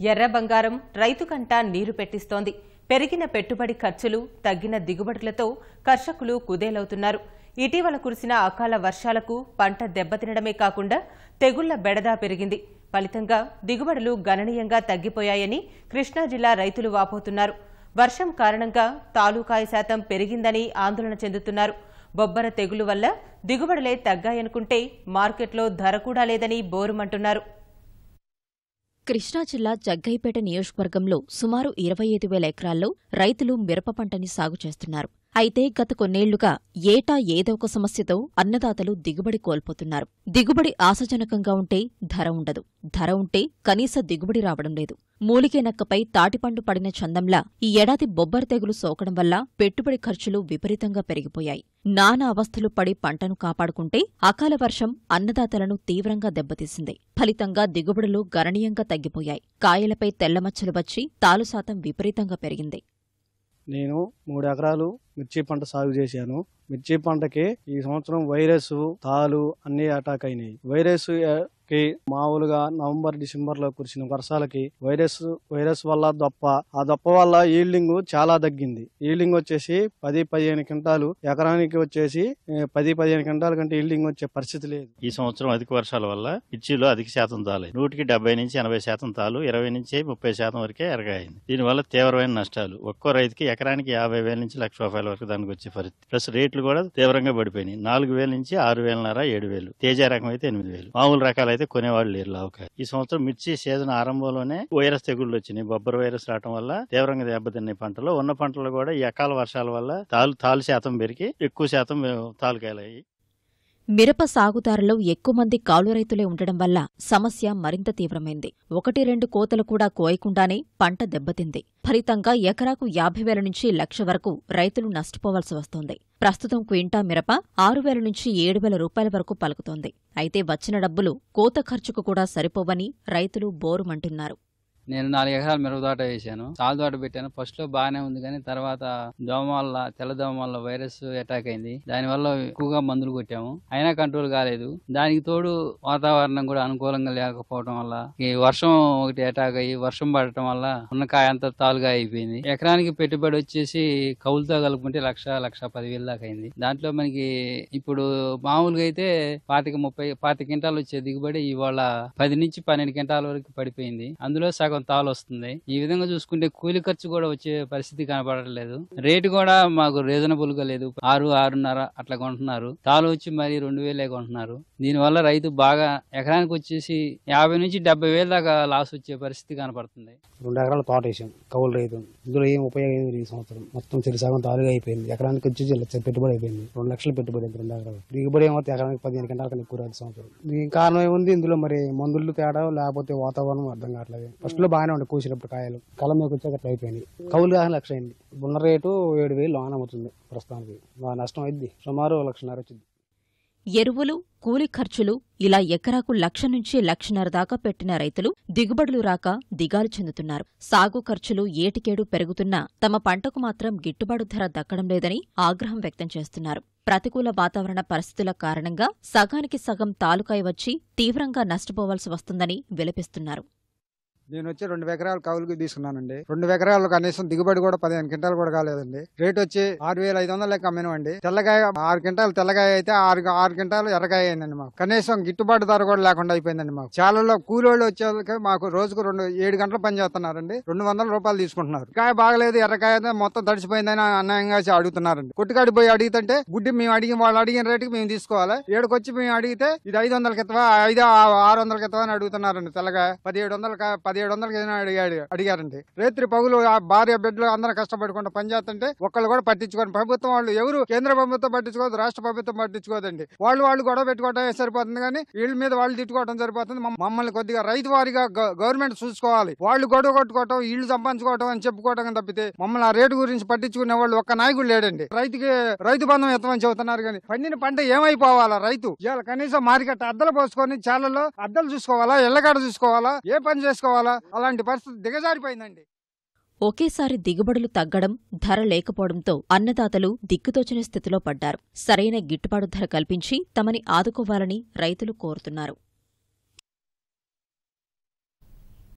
ఎర్ర బంగారం రైతుకంట నీరు పెట్టిస్తోంది. పెరిగిన పెట్టుబడి ఖర్చులు తగ్గిన దిగుబడులతో కర్షకులు కుదేలవుతున్నారు. ఇటీవల కురిసిన అకాల వర్షాలకు పంట దెబ్బతినడమే కాకుండా తెగుళ్ళ బెడదా పెరిగింది. ఫలితంగా దిగుబడులు గణనీయంగా తగ్గిపోయాయని కృష్ణా జిల్లా రైతులు వాపోతున్నారు. వర్షం కారణంగా తాలూకాయ శాతం పెరిగిందని ఆందోళన చెందుతున్నారు. బొబ్బర తెగులు వల్ల దిగుబడులే తగ్గాయనుకుంటే మార్కెట్లో ధర కూడా లేదని బోరుమంటున్నారు. కృష్ణా జిల్లా జగ్గైపేట నియోజకవర్గంలో సుమారు ఇరవై ఐదు వేల ఎకరాల్లో రైతులు మిరప పంటని సాగు చేస్తున్నారు. అయితే గత కొన్నేళ్ళుగా ఏటా ఏదో ఒక సమస్యతో అన్నదాతలు దిగుబడి కోల్పోతున్నారు. దిగుబడి ఆశాజనకంగా ఉంటే ధర ఉండదు. ధర ఉంటే కనీస దిగుబడి రావడం లేదు. మూలికే నక్కపై తాటిపండు పడిన చందంలా ఈ ఏడాది బొబ్బర తెగులు సోకడం వల్ల పెట్టుబడి ఖర్చులు విపరీతంగా పెరిగిపోయాయి. నానా అవస్థలు పడి పంటను కాపాడుకుంటే అకాల వర్షం అన్నదాతలను తీవ్రంగా దెబ్బతీసింది. ఫలితంగా దిగుబడులు గణనీయంగా తగ్గిపోయాయి. కాయలపై తెల్లమచ్చలు వచ్చి తాలుశాతం విపరీతంగా పెరిగింది. నేను మూడు ఎకరాలు మిర్చి పంట సాగు చేశాను. మిర్చి పంటకి ఈ సంవత్సరం వైరస్ తాలు అన్ని అటాక్ అయినాయి. వైరస్ కి మామూలుగా నవంబర్ డిసెంబర్లో కురిసిన వర్షాలకి వైరస్ వైరస్ వల్ల దొప్ప ఆ దొప్ప వల్ల ఈల్డింగ్ చాలా తగ్గింది. ఈల్డింగ్ వచ్చేసి పది పదిహేను క్వింటాలు ఎకరానికి వచ్చేసి పది పదిహేను క్వింటాల కంటే ఈల్డింగ్ వచ్చే పరిస్థితి లేదు. ఈ సంవత్సరం అధిక వర్షాల వల్ల మిర్చిలో అధిక శాతం తాలే. నూటికి డెబ్బై నుంచి ఎనభై శాతం తాలు ఇరవై నుంచి ముప్పై శాతం వరకే ఎరగాయింది. దీనివల్ల తీవ్రమైన నష్టాలు. ఒక్కో రైతుకి ఎకరానికి యాభై వేల నుంచి లక్ష రూపాయల వరకు దానికి వచ్చే పరిస్థితి. ప్లస్ రేట్లు కూడా తీవ్రంగా పడిపోయినాయి. నాలుగు వేల నుంచి ఆరు వేలన్నర ఏడు వేలు. తేజ రకం అయితే ఎనిమిది వేలు. మామూలు రకాలైతే అయితే కొనేవాళ్ళు లేరు లావకాయ ఈ సంవత్సరం మిర్చి సీజన్ ఆరంభంలోనే వైరస్ తెగుళ్ళు వచ్చినాయి. బొబ్బర వైరస్ రావడం వల్ల తీవ్రంగా దెబ్బతిన్నాయి పంటలు. ఉన్న పంటలు కూడా ఈ అకాల వర్షాల వల్ల తాలు తాలు శాతం పెరిగి ఎక్కువ శాతం తాలుకాయలయ్యి మిరప సాగుదారులో ఎక్కువ మంది కాలు రైతులే ఉండడం వల్ల సమస్య మరింత తీవ్రమైంది. ఒకటి రెండు కోతలు కూడా కోయకుండానే పంట దెబ్బతింది. ఫలితంగా ఎకరాకు యాభై వేల నుంచి లక్ష వరకు రైతులు నష్టపోవాల్సి వస్తోంది. ప్రస్తుతం క్వింటా మిరప ఆరు వేల నుంచి ఏడు వేల రూపాయల వరకు పలుకుతోంది. అయితే వచ్చిన డబ్బులు కోత ఖర్చుకు కూడా సరిపోవని రైతులు బోరుమంటున్నారు. నేను నాలుగు ఎకరాలు మిరప తోట వేసాను. సాల్ తోట పెట్టాను. ఫస్ట్లో బాగానే ఉంది కానీ తర్వాత దోమ వల్ల తెల్ల దోమ వల్ల వైరస్ అటాక్ అయింది. దాని వల్ల ఎక్కువగా మందులు కొట్టాము. అయినా కంట్రోల్ కాలేదు. దానికి తోడు వాతావరణం కూడా అనుకూలంగా లేకపోవడం వల్ల ఈ వర్షం ఒకటి అటాక్ అయ్యి వర్షం పడటం వల్ల ఉన్న కాయ అంతా తాలుగా అయిపోయింది. ఎకరానికి పెట్టుబడి వచ్చేసి కౌలుతో కలుపుకుంటే లక్ష లక్ష పదివేలు దాకా అయింది. దాంట్లో మనకి ఇప్పుడు మామూలుగా అయితే పాతిక ముప్పై పాతిక క్వింటాలు వచ్చే దిగుబడి ఇవాళ పది నుంచి పన్నెండు క్వింటాల వరకు పడిపోయింది. అందులో సగం తాలు వస్తుంది ఈ విధంగా చూసుకుంటే కూలి ఖర్చు కూడా వచ్చే పరిస్థితి కనపడట్లేదు. రేటు కూడా మాకు రీజనబుల్గా లేదు. ఆరు ఆరున్నర అట్లా కొంటున్నారు. తాలు వచ్చి మరి రెండు వేలే కొంటున్నారు. దీనివల్ల రైతు బాగా ఎకరానికి వచ్చేసి యాభై నుంచి డెబ్బై వేల దాకా లాస్ వచ్చే పరిస్థితి కనపడుతుంది. రెండు ఎకరాల తోట వేసాం కౌలు రైతు. ఇందులో ఏం ఉపయోగం ఈ సంవత్సరం. మొత్తం చెరి సగం తాలుగా అయిపోయింది. ఎకరానికి వచ్చేసి లక్ష పెట్టుబడి అయిపోయింది. రెండు లక్షలు పెట్టుబడి అయింది రెండు ఎకరాలు దిగుబడి ఏమో ఎకరానికి పదిహేను గంటల కన్నా ఎక్కువ రాదు సంవత్సరం. దీనికి కారణం ఏముంది? ఇందులో మరి మందులు తేడా లేకపోతే వాతావరణం అర్థం కావట్లేదు. ఫస్ట్ లో బాగానే ఉండే కూసినప్పుడు కాయలు. కలం మీకు వచ్చాక అట్లా అయిపోయింది. కౌలు కాక లక్ష అయింది. ఉన్న రేటు ఏడు వేలు లోన్ అవుతుంది ప్రస్తుతానికి. నష్టం అయింది. సుమారు లక్షన్నర వచ్చింది. ఎరువులు కూలి ఖర్చులు ఇలా ఎకరాకు లక్ష నుంచి లక్షన్నర దాకా పెట్టిన రైతులు దిగుబడులు రాక దిగాలు చెందుతున్నారు. సాగు ఖర్చులు ఏటికేడు పెరుగుతున్నా తమ పంటకు మాత్రం గిట్టుబాటు ధర దక్కడం లేదని ఆగ్రహం వ్యక్తం చేస్తున్నారు. ప్రతికూల వాతావరణ పరిస్థితుల కారణంగా సగానికి సగం తాలుకాయ వచ్చి తీవ్రంగా నష్టపోవాల్సి వస్తుందని విలపిస్తున్నారు. నేను వచ్చి రెండు ఎకరాలు కౌలుకి తీసుకున్నానండి. రెండు ఎకరాలు కనీసం దిగుబడి కూడా పదిహేను క్వింటాలు కూడా కాలేదండి. రేట్ వచ్చి ఆరు వేల ఐదు వందల లెక్క అమ్మినవండి తెల్లగాయ ఆరు క్వింటాలు తెల్లగాయ అయితే ఆరు ఆరు క్వింటాలు ఎర్రగాయ అయిందండి మాకు. కనీసం గిట్టుబాటు ధర కూడా లేకుండా అయిపోయిందండి మాకు. చాలలో కూలోళ్ళు వచ్చే మాకు రోజుకు రెండు ఏడు గంటలు పని చేస్తున్నారండి. రెండు వందల రూపాయలు తీసుకుంటున్నారు. కాయ బాగలేదు ఎర్రకాయ అయితే మొత్తం తడిసిపోయిందని అన్యాయంగా అడుగుతున్నారండి. కొట్టుకాడి పోయి అడిగితే గుడ్డి మేము అడిగిన వాళ్ళు అడిగిన రేటుకి మేము తీసుకోవాలి. ఏడుకొచ్చి మేము అడిగితే ఇది ఐదు వందలకి ఎత్తవా ఐదు ఆరు వందలకి ఎత్తవా అని అడుగుతున్నారండి తెల్లగా పదిహేడు వందల పదిహేడు వందలకి ఏదైనా అడిగాడు అడిగారండి. రేత్రి పగులు ఆ భార్య బిడ్డలు అందరూ కష్టపడకుండా పనిచేస్తుంటే ఒక్కళ్ళు కూడా పట్టించుకోండి ప్రభుత్వం వాళ్ళు ఎవరు కేంద్ర ప్రభుత్వం పట్టించుకోదు రాష్ట్ర ప్రభుత్వం పట్టించుకోదండి. వాళ్ళు వాళ్ళు గొడవ పెట్టుకోవడం సరిపోతుంది కానీ వీళ్ళ మీద వాళ్ళు తిట్టుకోవడం సరిపోతుంది. మమ్మల్ని కొద్దిగా రైతు వారిగా గవర్నమెంట్ చూసుకోవాలి. వాళ్ళు గొడవ కొట్టుకోవటం వీళ్ళు సంపాదించుకోవటం అని చెప్పుకోవటం తప్పితే మమ్మల్ని ఆ రేటు గురించి పట్టించుకునే వాళ్ళు ఒక్క నాయకుడు లేడండి. రైతుకి రైతు బంధం ఎత్తమని చెబుతున్నారు కానీ పండిన పంట ఏమైపోవాలా రైతు? ఇవాళ కనీసం మార్కెట్ అద్దలు పోసుకొని చాలలో అద్దలు చూసుకోవాలా ఎల్లగాడ చూసుకోవాలా ఏ పని చేసుకోవాలా అలాంటి పరిస్థితి దిగజారిపోయిందండి. ఒకేసారి దిగుబడులు తగ్గడం ధర లేకపోవడంతో అన్నదాతలు దిక్కుతోచని స్థితిలో పడ్డారు. సరైన గిట్టుబాటు ధర కల్పించి తమని ఆదుకోవాలని రైతులు కోరుతున్నారు.